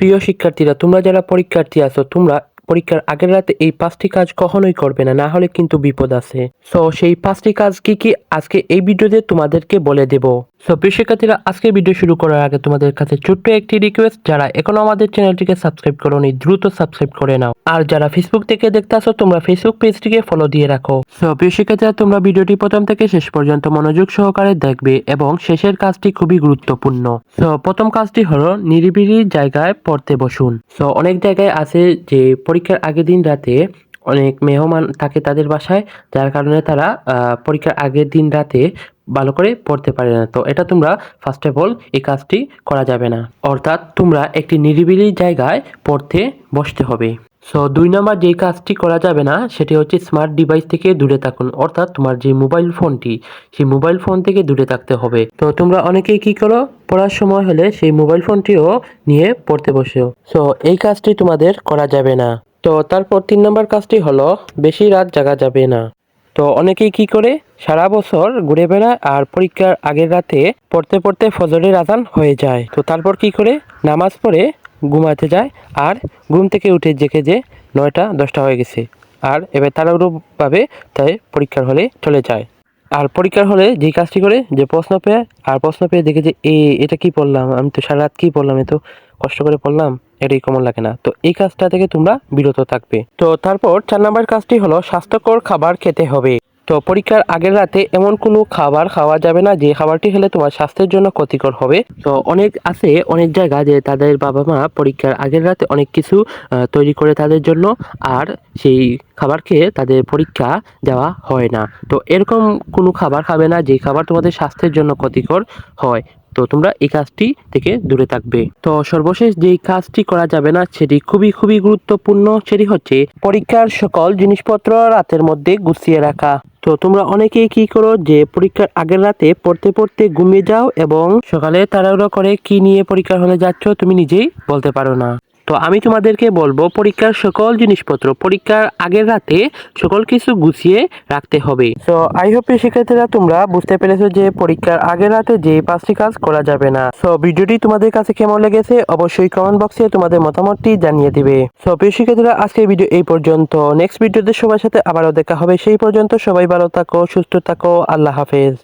প্রিয় শিক্ষার্থীরা তোমরা যারা পরীক্ষার্থী আছো তোমরা পরীক্ষার আগের রাতে এই পাঁচটি কাজ কখনোই করবে না না হলে কিন্তু বিপদ আছে। সো সেই পাঁচটি কাজ কি কি আজকে এই ভিডিওতে তোমাদেরকে বলে দেব। সো প্রিয় শিক্ষার্থীরা, আজকে ভিডিও শুরু করার আগে তোমাদের কাছে ছোট্ট একটি রিকোয়েস্ট যারা এখনও আমাদের চ্যানেলটিকে সাবস্ক্রাইব করোনি, দ্রুত সাবস্ক্রাইব করে নাও। আর যারা ফেসবুক থেকে দেখতে আসো, তোমরা ফেসবুক পেজটিকে ফলো দিয়ে রাখো। সো প্রিয় শিক্ষার্থীরা, তোমরা ভিডিওটি প্রথম থেকে শেষ পর্যন্ত মনোযোগ সহকারে দেখবে এবং শেষের কাজটি খুবই গুরুত্বপূর্ণ। সো প্রথম কাজটি হলো নিরিবিলি জায়গায় পড়তে বসুন। সো অনেক জায়গায় আছে যে পরীক্ষার আগের দিন রাতে অনেক মেহমান থাকে তাদের বাসায়, যার কারণে তারা পরীক্ষার আগের দিন রাতে ভালো করে পড়তে পারে না। তো এটা তোমরা ফার্স্ট অফ অল এই কাজটি করা যাবে না। অর্থাৎ তোমরা একটি নিরিবিলি জায়গায় পড়তে বসতে হবে। সো দুই নম্বর যেই কাজটি করা যাবে না, সেটি হচ্ছে স্মার্ট ডিভাইস থেকে দূরে থাকুন। অর্থাৎ তোমার যে মোবাইল ফোনটি সেই মোবাইল ফোন থেকে দূরে থাকতে হবে। তো তোমরা অনেকেই কি করো? পড়ার সময় হলে সেই মোবাইল ফোনটিও নিয়ে পড়তে বসেও সো এই কাজটি তোমাদের করা যাবে না। তো তারপর তিন নম্বর কাজটি হলো, বেশি রাত জাগা যাবে না। তো অনেকেই কি করে, সারা বছর ঘুরে বেড়ায় আর পরীক্ষার আগের রাতে পড়তে পড়তে ফজরের আজান হয়ে যায়। তো তারপর কি করে, নামাজ পড়ে ঘুমাতে যায় আর ঘুম থেকে উঠে দেখে যে নয়টা, দশটা হয়ে গেছে। আর এবার তাড়াহুড়োভাবে তাই পরীক্ষার হলে চলে যায়। আর পরীক্ষার হলে যে কাজটি করে, যে প্রশ্ন পেয়ে, আর প্রশ্ন পেয়ে দেখে যে, এ, এটা কি পড়লাম? আমি তো সারা রাত কি পড়লাম? এত কষ্ট করে পড়লাম? এটাই কমন লাগে না। তো এই কাজটা থেকে তোমরা বিরত থাকবে। তো তারপর চার নাম্বার কাজটি হলো স্বাস্থ্যকর খাবার খেতে হবে। তো পরীক্ষার আগের রাতে এমন কোনো খাবার খাওয়া যাবে না যে খাবারটি খেলে তোমার স্বাস্থ্যের জন্য ক্ষতিকর হবে। তো অনেক আছে, অনেক জায়গা যে তাদের বাবা মা পরীক্ষার আগের রাতে অনেক কিছু তৈরি করে তাদের জন্য, আর সেই খাবার খেয়ে তাদের পরীক্ষা দেওয়া হয় না। তো এরকম কোনো খাবার খাবে না, যে খাবার তোমাদের স্বাস্থ্যের জন্য ক্ষতিকর হয়। তো তোমরা এই কাজটি থেকে দূরে থাকবে। তো সর্বশেষ যেই কাজটি করা যাবে না, সেটি খুবই খুবই গুরুত্বপূর্ণ। সেটি হচ্ছে পরীক্ষার সকল জিনিসপত্র রাতের মধ্যে গুছিয়ে রাখা। তো তোমরা অনেকেই কি করো, যে পরীক্ষার আগের রাতে পড়তে পড়তে ঘুমিয়ে যাও এবং সকালে তাড়াহুড়ো করে কি নিয়ে পরীক্ষার হলে যাচ্ছ তুমি নিজেই বলতে পারো না। তো আমি তোমাদেরকে বলব পরীক্ষার সকল জিনিসপত্র, পরীক্ষার আগের রাতে সকল কিছু গুছিয়ে রাখতে হবে। তো আই হোপ শিক্ষার্থীরা তোমরা বুঝতে পেরেছ যে পরীক্ষার আগের রাতে যে পাঁচটি কাজ করা যাবে না। সো ভিডিওটি তোমাদের কাছে কেমন লেগেছে অবশ্যই কমেন্ট বক্সে তোমাদের মতামতটি জানিয়ে দিবে। সো প্রিয় শিক্ষার্থীরা, আজকের ভিডিও এই পর্যন্ত। নেক্সট ভিডিওতে সবার সাথে আবারও দেখা হবে। সেই পর্যন্ত সবাই ভালো থাকো, সুস্থ থাকো। আল্লাহ হাফেজ।